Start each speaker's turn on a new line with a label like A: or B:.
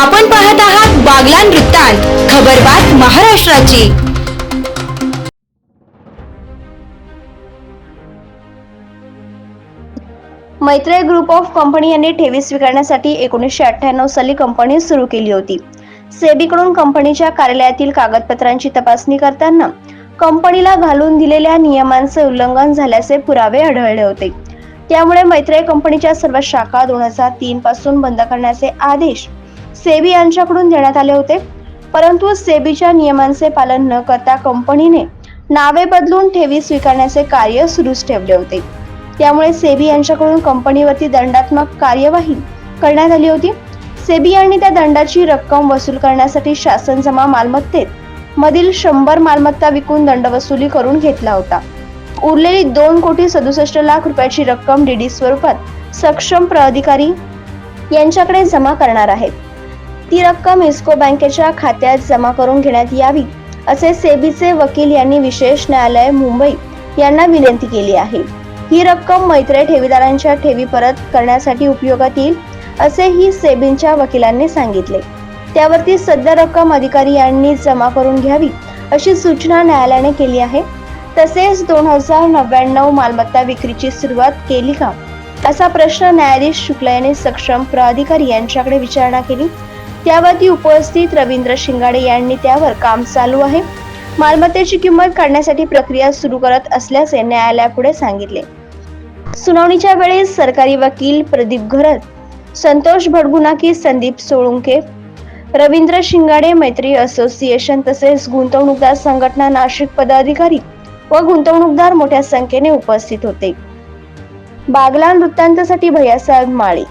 A: आपण पाहत आहात बागलान वृत्तांत खबरबात महाराष्ट्राची.
B: मैत्रेय ग्रुप ऑफ कंपनी यांनी ठेवी स्वीकारण्यासाठी एकोणीसशे अठ्ठ्याण्णव साली कंपनी सुरू केली होती. सेबीकडून कंपनीच्या कार्यालयातील कागदपत्रांची तपासणी करताना कंपनीला घालून दिलेल्या नियमांचे उल्लंघन झाल्याचे पुरावे आढळले होते. त्यामुळे मैत्रेय कंपनीच्या सर्व शाखा दोन हजार तीन पासून बंद करण्याचे आदेश सेबी यांच्याकडून देण्यात आले होते. परंतु सेबीच्या नियमांचे पालन न करता कंपनीने नावे बदलून ठेवी स्वीकारण्याचे कार्य सुरूच ठेवले होते. त्यामुळे सेबी यांच्याकडून कंपनीवरती दंडात्मक कार्यवाही करण्यात आली होती. सेबी यांनी त्या दंडाची रक्कम वसूल करण्यासाठी शासन जमा मालमत्तेत मधील शंभर मालमत्ता विकून दंड वसुली करून घेतला होता. उरलेली दोन कोटी सदुसष्ट लाख रुपयाची रक्कम डीडी स्वरूपात सक्षम प्राधिकारी यांच्याकडे जमा करणार आहेत. ती रक्कम इस्को बँकेच्या खात्यात जमा करून घेण्यात यावी असे सेबीचे वकील यांनी विशेष न्यायालय मुंबई यांना विनंती केली आहे. ही रक्कम मैत्रे ठेवीदारांच्या ठेवी परत करण्यासाठी उपयोगात येईल असेही सेबींच्या वकिलांनी सांगितले. त्यावरती सध्या रक्कम अधिकारी यांनी जमा करून घ्यावी अशी सूचना न्यायालयाने केली आहे. तसेच दोन हजार नव्याण्णव मालमत्ता विक्रीची सुरुवात केली का? असा प्रश्न न्यायाधीश शुक्ला यांनी सक्षम प्राधिकारी यांच्याकडे विचारणा केली. त्यावरती उपस्थित रवींद्र शिंगाडे यांनी त्यावर काम चालू आहे. मालमत्तेची किंमत काढण्यासाठी प्रक्रिया सुरू करत असल्याचे न्यायालयापुढे सांगितले. सुनावणीच्या वेळेस सरकारी वकील प्रदीप घरत संतोष भडगुनाकी संदीप सोळुंके रवींद्र शिंगाडे मैत्री असोसिएशन तसेच गुंतवणूकदार संघटना नाशिक पदाधिकारी व गुंतवणूकदार मोठ्या संख्येने उपस्थित होते. बागला वृत्तांतासाठी भैयासाहेब माळी.